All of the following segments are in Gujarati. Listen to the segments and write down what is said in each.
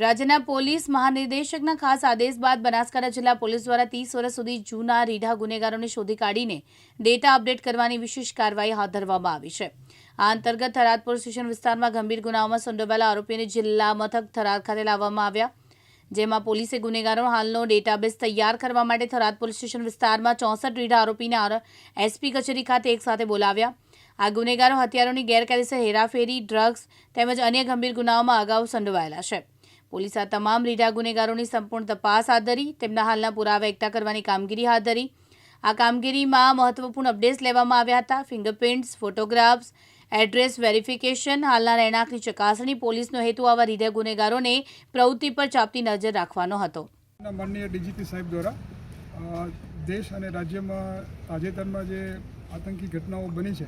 રાજ્યના પોલીસ મહાનિર્દેશકના ખાસ આદેશ બાદ બનાસકાંઠા જિલ્લા પોલીસ દ્વારા ત્રીસ વર્ષ સુધી જૂના રીઢા ગુનેગારોને શોધી કાઢીને ડેટા અપડેટ કરવાની વિશેષ કાર્યવાહી હાથ ધરવામાં આવી છે. આ અંતર્ગત થરાદ પોલીસ સ્ટેશન વિસ્તારમાં ગંભીર ગુનાઓમાં સંડોવાયેલા આરોપીઓને જિલ્લા મથક થરાદ ખાતે લાવવામાં આવ્યા. જેમાં પોલીસે ગુનેગારો હાલનો ડેટાબેઝ તૈયાર કરવા માટે થરાદ પોલીસ સ્ટેશન વિસ્તારમાં ચોસઠ રીઢા આરોપીને આર- એસપી કચેરી ખાતે એકસાથે બોલાવ્યા. આ ગુનેગારો હથિયારોની ગેરકાયદેસર હેરાફેરી, ડ્રગ્સ તેમજ અન્ય ગંભીર ગુનાઓમાં અગાઉ સંડોવાયેલા છે. પોલીસે આ તમામ રીઢા ગુનેગારોની સંપૂર્ણ તપાસ હાથ ધરી, તેમના હાલના પુરાવા એકઠા કરવાની કામગીરી હાથ ધરી. આ કામગીરીમાં મહત્વપૂર્ણ અપડેટ્સ લેવામાં આવ્યા હતા. ફિંગરપ્રિન્ટ્સ, ફોટોગ્રાફ્સ, એડ્રેસ વેરિફિકેશન, હાલના રહેણાંકની ચકાસણી, પોલીસનો હેતુ આવા હૃદય ગુનેગારોને પ્રવૃત્તિ પર ચાપતી નજર રાખવાનો હતો. માનનીય ડીજીપી સાહેબ દ્વારા દેશ અને રાજ્યમાં તાજેતરમાં જે આતંકી ઘટનાઓ બની છે,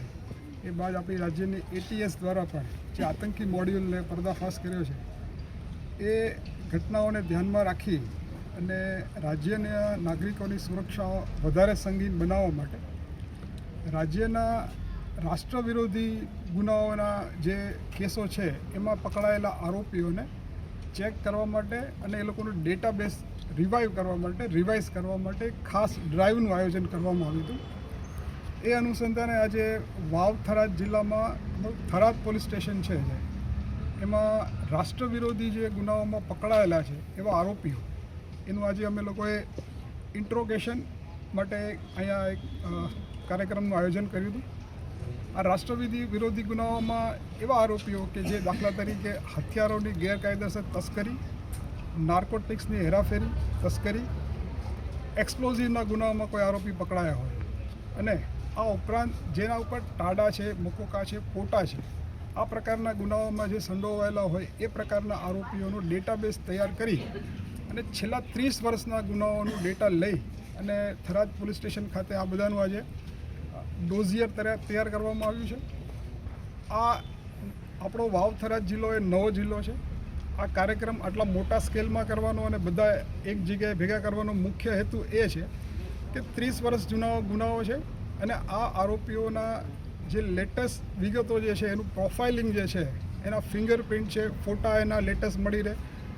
એ બાદ આપણી રાજ્યની એટીએસ દ્વારા પણ જે આતંકી મોડ્યુલને પર્દાફાશ કર્યો છે એ ઘટનાઓને ધ્યાનમાં રાખી અને રાજ્યના નાગરિકોની સુરક્ષા વધારે સંગીન બનાવવા માટે રાજ્યના રાષ્ટ્ર વિરોધી ગુનાઓના જે કેસો છે, એમાં પકડાયેલા આરોપીઓને ચેક કરવા માટે અને એ લોકોનું ડેટાબેઝ રિવાઈવ કરવા માટે, રિવાઇઝ કરવા માટે ખાસ ડ્રાઈવનું આયોજન કરવામાં આવ્યું હતું. એ અનુસંધાને આજે વાવ થરાદ જિલ્લામાં થરાદ પોલીસ સ્ટેશન છે. એમાં રાષ્ટ્ર વિરોધી જે ગુનાઓમાં પકડાયેલા છે, એવા આરોપીઓ. એનું આજે અમે લોકોએ ઇન્ટ્રોગેશન માટે અહીંયા એક કાર્યક્રમનું આયોજન કર્યું હતું. આ રાષ્ટ્રવિધિ વિરોધી ગુનાઓમાં એવા આરોપીઓ કે જે દાખલા તરીકે હથિયારોની ગેરકાયદેસર તસ્કરી નાર્કોટિક્સની હેરાફેરી, તસ્કરી એક્સપ્લોઝિવના ગુનાઓમાં કોઈ આરોપી પકડાયા હોય. અને આ ઉપરાંત જેના ઉપર ટાડા છે, મુકોકા છે પોટા છે આ પ્રકારના ગુનાઓમાં જે સંડોવાયેલા હોય એ પ્રકારના આરોપીઓનો ડેટાબેઝ તૈયાર કરી અને છેલ્લા ત્રીસ વર્ષના ગુનાઓનું ડેટા લઈ અને થરાદ પોલીસ સ્ટેશન ખાતે આ બધાનું આજે ડોઝિયર તૈયાર કરવામાં આવ્યું છે. આ આપણો વાવ થરાદ જિલ્લો એ નવો જિલ્લો છે. આ કાર્યક્રમ આટલા મોટા સ્કેલમાં કરવાનો અને બધા એક જગ્યાએ ભેગા કરવાનો મુખ્ય હેતુ એ છે કે ત્રીસ વર્ષ જૂના ગુનાઓ છે અને આ આરોપીઓના જે લેટેસ્ટ વિગતો જે છે, એનું પ્રોફાઇલિંગ જે છે, એના ફિંગરપ્રિન્ટ છે, ફોટા એના લેટેસ્ટ મળી રહે.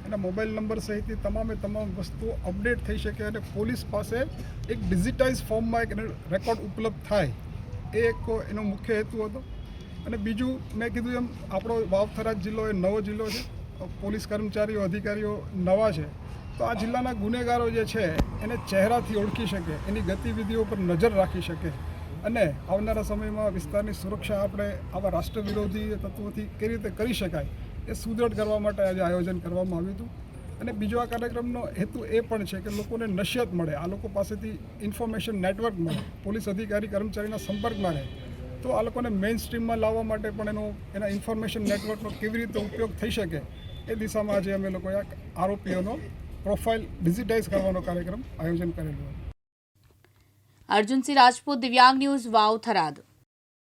એના મોબાઈલ નંબર સહિતની તમામે તમામ વસ્તુઓ અપડેટ થઈ શકે અને પોલીસ પાસે એક ડિજિટાઇઝ ફોર્મમાં એક રેકોર્ડ ઉપલબ્ધ થાય. એ એક એનો મુખ્ય હેતુ હતો. અને બીજું મેં કીધું એમ, આપણો વાવથરા જિલ્લો એ નવો જિલ્લો છે. પોલીસ કર્મચારીઓ, અધિકારીઓ નવા છે. તો આ જિલ્લાના ગુનેગારો જે છે, એને ચહેરાથી ઓળખી શકે, એની ગતિવિધિઓ પર નજર રાખી શકે. અને આવનારા સમયમાં વિસ્તારની સુરક્ષા આપણે આવા રાષ્ટ્ર વિરોધી તત્વોથી કેવી રીતે કરી શકાય એ સુદૃઢ કરવા માટે આજે આયોજન કરવામાં આવ્યું હતું. અને બીજો આ કાર્યક્રમનો હેતુ એ પણ છે કે લોકોને નશિયત મળે, આ લોકો પાસેથી ઇન્ફોર્મેશન નેટવર્ક મળે, પોલીસ અધિકારી, કર્મચારીના સંપર્કમાં રહે. તો આ લોકોને મેઇન સ્ટ્રીમમાં લાવવા માટે પણ એનો, એના ઇન્ફોર્મેશન નેટવર્કનો કેવી રીતે ઉપયોગ થઈ શકે એ દિશામાં આજે અમે લોકોએ આરોપીઓનો પ્રોફાઇલ ડિજિટાઇઝ કરવાનો કાર્યક્રમ આયોજન કરેલું અર્જુનસિંહ રાજપૂત દિવ્યાંગ ન્યૂઝ વાવ થરાદ.